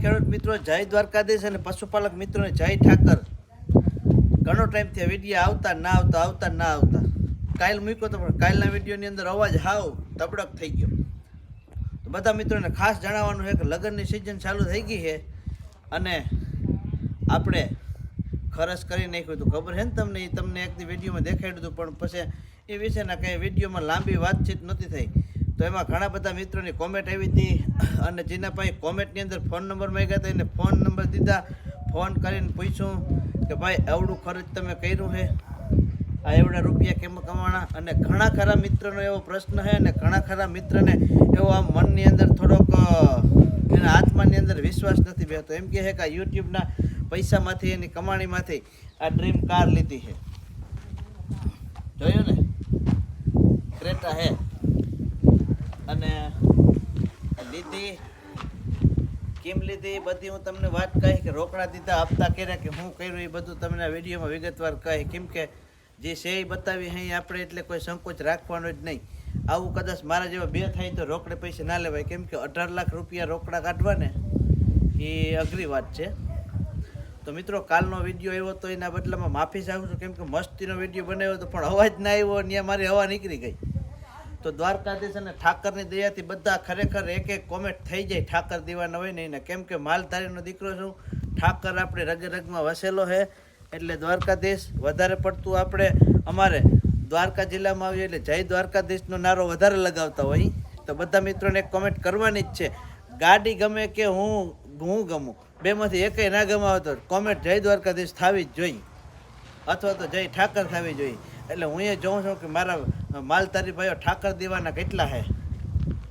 ખેડૂત મિત્રો જય દ્વારકાધીશ અને પશુપાલક મિત્રોને જય ઠાકર. ઘણો ટાઈમથી વીડિયો આવતા ના આવતા આવતા ના આવતા. કાલ મૂક્યો તો પણ કાલના વિડીયોની અંદર અવાજ હાવ તબડક થઈ ગયો. તો બધા મિત્રોને ખાસ જણાવવાનું છે કે લગ્નની સિઝન ચાલુ થઈ ગઈ છે અને આપણે ખરસ કરી નાખ્યું હતું. ખબર છે ને તમને? એ તમને એક દી વિડીયોમાં દેખાડ્યું હતું, પણ પછી એ વિશેના કંઈ વિડીયોમાં લાંબી વાતચીત નહોતી થઈ. તો એમાં ઘણા બધા મિત્રોની કોમેન્ટ આવી હતી અને જેના પાસે કોમેન્ટની અંદર ફોન નંબર માંગ્યા હતા, એને ફોન નંબર દીધા. ફોન કરીને પૂછ્યું કે ભાઈ એવડું ખર્ચ તમે કર્યું છે? આ એવડા રૂપિયા કેમ કમાણા? અને ઘણા ખરા મિત્રનો એવો પ્રશ્ન છે અને ઘણા ખરા મિત્રને એવો આમ મનની અંદર થોડોક એના આત્માની અંદર વિશ્વાસ નથી બેહતો. એમ કહે કે આ યુટ્યુબના પૈસામાંથી એની કમાણીમાંથી આ ડ્રીમ કાર લીધી છે. જોયું ને? ક્રેટા હે અને લીધી. કેમ લીધી? બધી હું તમને વાત કહી કે રોકડા દીધા, હપ્તા કર્યા કે હું કર્યું, એ બધું તમને વિડીયોમાં વિગતવાર કહી. કેમ કે જે એ બતાવી અહીં આપણે, એટલે કોઈ સંકોચ રાખવાનો જ નહીં. આવું કદાચ મારા જેવા બે થાય તો રોકડે પૈસા ના લેવાય. કેમ કે અઢાર લાખ રૂપિયા રોકડા કાઢવા ને એ અઘરી વાત છે. તો મિત્રો, કાલનો વીડિયો આવ્યો તો એના બદલામાં માફી ચાહું છું. કેમ કે મસ્તીનો વીડિયો બનાવ્યો હતો પણ અવાજ ના આવ્યો ને મારી હવા નીકળી ગઈ. તો દ્વારકાધીશ અને ઠાકરની દયાથી બધા ખરેખર એક એક કોમેન્ટ થઈ જાય. ઠાકર દીવાના હોય ને એને. કેમ કે માલધારીનો દીકરો છું. ઠાકર આપણે રગે રગમાં વસેલો છે. એટલે દ્વારકાધીશ વધારે પડતું આપણે અમારે દ્વારકા જિલ્લામાં આવીએ એટલે જય દ્વારકાધીશનો નારો વધારે લગાવતા હોય. તો બધા મિત્રોને કોમેન્ટ કરવાની જ છે. ગાડી ગમે કે હું હું ગમું. બેમાંથી એકેય ના ગમાવતો કોમેન્ટ જય દ્વારકાધીશ થવી જ જોઈએ. અથવા તો જય ઠાકર થવી જોઈએ. એટલે હું એ જોઉં છું કે મારા માલધારી ભાઈઓ ઠાકર દેવાના કેટલા છે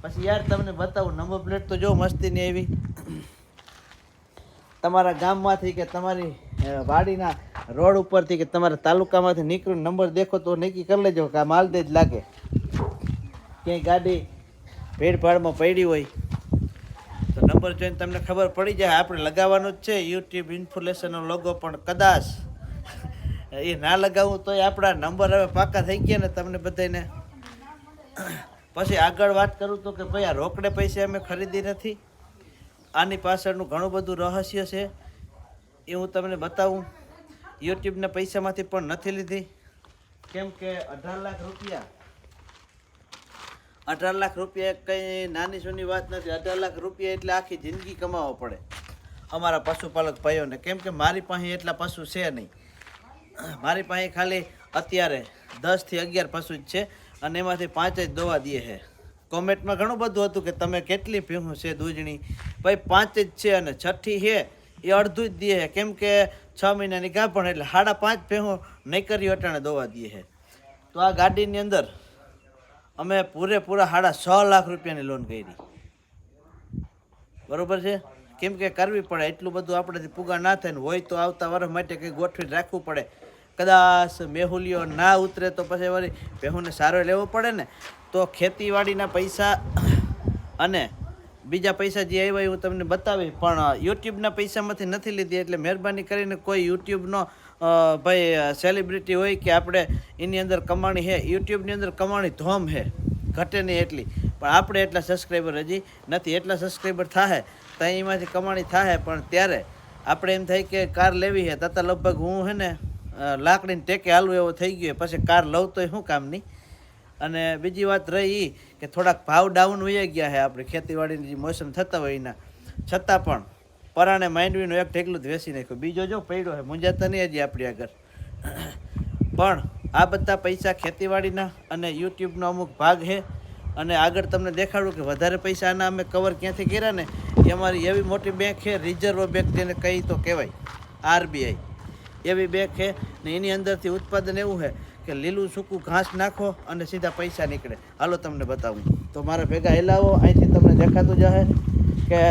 પછી યાર તમને બતાવું નંબર પ્લેટ તો જો મસ્તીની એવી તમારા ગામમાંથી કે તમારી વાડીના રોડ ઉપરથી કે તમારા તાલુકામાંથી નીકળ્યો નંબર દેખો તો નક્કી કરી લેજો કે આ જ લાગે. ક્યાંય ગાડી ભીડભાડમાં પડી હોય તો નંબર જોઈને તમને ખબર પડી જાય, આપણે લગાવવાનો જ છે. યુટ્યુબ ઇન્ફોલેશનનો લોગો પણ કદાચ એ ના લગાવું તોય આપણા નંબર હવે પાકા થઈ ગયા ને તમને બધાને પછી આગળ વાત કરું તો કે ભાઈ આ રોકડે પૈસે અમે ખરીદી નથી. આની પાછળનું ઘણું બધું રહસ્ય છે. એ હું તમને બતાવું. યુટ્યુબના પૈસામાંથી પણ નથી લીધી. કેમ કે અઢાર લાખ રૂપિયા. અઢાર લાખ રૂપિયા કંઈ નાની સૂની વાત નથી. અઢાર લાખ રૂપિયા એટલે આખી જિંદગી કમાવો પડે. અમારા પશુપાલક ભાઈઓને. કેમ કે મારી પાસે એટલા પશુ છે નહીં. મારી પાસે ખાલી અત્યારે દસથી અગિયાર પશુ જ છે અને એમાંથી પાંચ જ દવા દે છે. કોમેન્ટમાં ઘણું બધું હતું કે તમે કેટલી ભેહું છે દૂધની. ભાઈ, પાંચ જ છે અને છઠ્ઠી છે, એ અડધું જ દે છે. કેમ કે છ મહિનાની ગાભણ એટલે સાડા પાંચ ભેહું કર્યું અટાણે દવા દે છે. તો આ ગાડીની અંદર અમે પૂરેપૂરા સાડા છ લાખ રૂપિયાની લોન કરી. બરોબર છે? કેમ કે કરવી પડે, એટલું બધું આપણેથી પૂગા ના થાય ને હોય તો આવતા વર્ષ માટે કંઈ ગોઠવીને રાખવું પડે. કદાચ મેહુલીઓ ના ઉતરે તો પછી વળી બેહુને સારો લેવો પડે ને, તો ખેતીવાડીના પૈસા અને બીજા પૈસા જે આવ્યા હું તમને બતાવી પણ યુટ્યુબના પૈસામાંથી નથી લીધી, એટલે મહેરબાની કરીને કોઈ યુટ્યુબનો ભાઈ, સેલિબ્રિટી હોય કે આપણે એની અંદર કમાણી છે યુટ્યુબની અંદર કમાણી ધોમ છે ઘટે નહીં એટલી. પણ આપણે એટલા સબસ્ક્રાઈબર હજી નથી, એટલા સબસ્ક્રાઈબર થાય તો એમાંથી કમાણી થાય પણ ત્યારે આપણે એમ થાય કે કાર લેવી છે તથા લગભગ હું છે ને લાકડીને ટેકે હાલવું એવો થઈ ગયો પછી કાર લઉં તો શું કામની? અને બીજી વાત રહી કે થોડાક ભાવ ડાઉન હોઈ ગયા છે આપણે ખેતીવાડીની જે મોસમ થતા હોય એના. છતાં પણ પરાણે માંડવીનું એક ઢેકલું જ વેસી નાખ્યું. બીજો જો પડ્યો છે મુંજાતા નહીં હજી આપણી આગળ. પણ આ બધા પૈસા ખેતીવાડીના અને યુટ્યુબનો અમુક ભાગ છે. અને આગળ તમને દેખાડું કે વધારે પૈસા આના અમે કવર ક્યાંથી કર્યા ને, એ અમારી એવી મોટી બેંક છે રિઝર્વ બેંક જેને કહી તો કહેવાય આરબીઆઈ એવી બેંક છે ને એની અંદરથી ઉત્પાદન એવું છે કે લીલું સૂકું ઘાસ નાખો અને સીધા પૈસા નીકળે. હાલો તમને બતાવું. તો મારા ભેગા હેલાવો, અહીંથી તમને દેખાતું જશે કે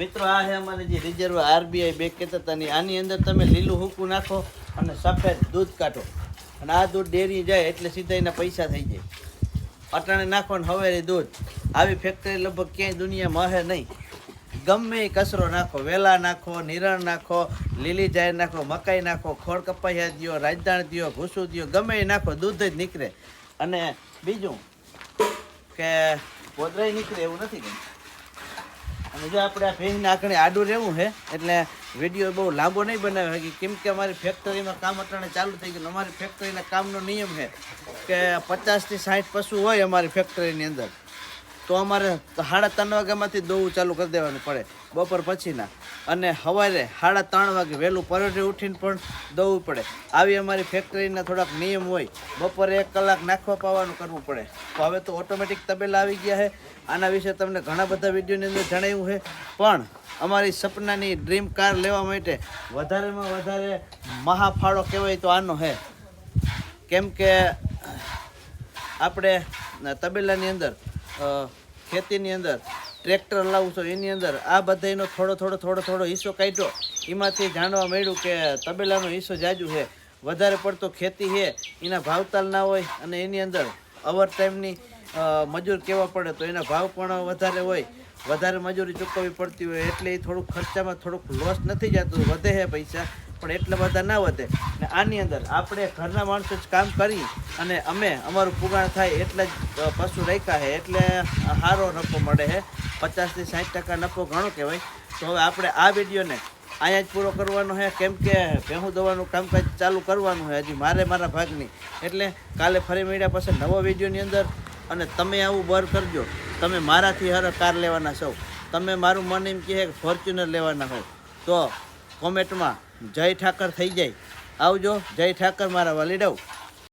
મિત્રો આ છે અમારી જે રિઝર્વ આરબીઆઈ બેંક કહેતા હતા આની અંદર તમે લીલું હૂકું નાખો અને સફેદ દૂધ કાઢો. અને આ દૂધ ડેરી જાય એટલે સીધા એના પૈસા થઈ જાય. અટાણે નાખો ને હવેરી દૂધ. આવી ફેક્ટરી લગભગ ક્યાંય દુનિયામાં હે નહીં. ગમે કચરો નાખો, વેલા નાખો, નિરણ નાખો, લીલી જાહેર નાખો, મકાઈ નાખો, ખોળ કપાયા દો રાજદાણ દો ભૂસું દો ગમે નાખો, દૂધ જ નીકળે. અને બીજું કે પોદરાઈ નીકળે એવું નથી કંઈ અને જો આપણે આ ભેંસને આગળ આડું રહેવું છે, એટલે વીડિયો બહુ લાંબો નહીં બનાવ્યો કે કેમ કે અમારી ફેક્ટરીમાં કામ અત્યારે ચાલુ થઈ ગયું અમારી ફેક્ટરીના કામનો નિયમ છે કે પચાસથી સાઠ પશુ હોય અમારી ફેક્ટરીની અંદર. તો અમારે સાડા ત્રણ વાગ્યામાંથી દોવું ચાલુ કરી દેવાનું પડે. બપોર પછીના. અને સવારે સાડા ત્રણ વાગે વહેલું પરોઢે ઉઠીને પણ દોવું પડે. આવી અમારી ફેક્ટરીના થોડાક નિયમ હોય. બપોરે એક કલાક નાખવા પાવાનું કરવું પડે. તો હવે તો ઓટોમેટિક તબેલા આવી ગયા છે. આના વિશે તમને ઘણા બધા વિડીયોની અંદર જણાવ્યું છે. પણ અમારી સપનાની ડ્રીમ કાર લેવા માટે વધારેમાં વધારે મહાફાળો કહેવાય તો આનો છે. કેમ કે આપણે તબેલાની અંદર ખેતીની અંદર ટ્રેક્ટર લાવું છું, એની અંદર આ બધાનો થોડો થોડો થોડો થોડો હિસ્સો કાઢ્યો. એમાંથી જાણવા મળ્યું કે તબેલાનો હિસ્સો જાજુ છે. વધારે પડતો ખેતી છે, એના ભાવતાલ ના હોય અને એની અંદર અવર ટાઈમની મજૂર કેવા પડે તો એના ભાવ પણ વધારે હોય. વધારે મજૂરી ચૂકવવી પડતી હોય એટલે એ થોડુંક ખર્ચામાં થોડુંક લોસ નથી જતું, વધે છે પૈસા, પણ એટલા બધા ના વધે. ને આની અંદર આપણે ઘરના માણસો જ કામ કરી અને અમે, અમારું પુગાણ થાય એટલા જ પશુ રાખ્યા છે એટલે સારો નફો મળે છે પચાસથી સાઠ ટકા નફો ઘણો કહેવાય. તો હવે આપણે આ વિડીયોને અહીંયા જ પૂરો કરવાનો છે કેમ કે ભેહું દવાનું કામકાજ ચાલુ કરવાનું છે હજી મારે મારા ભાગની. એટલે કાલે ફરી મળ્યા પછી નવો વિડીયોની અંદર અને તમે આવું બર કરજો. તમે મારાથી હર કાર લેવાના છો. તમે મારું મન એમ કહે કે ફોર્ચ્યુનર લેવાના હોય. તો કોમેન્ટમાં જય ઠાકર થઈ જાય. આવજો, જય ઠાકર મારા વાલીડાવ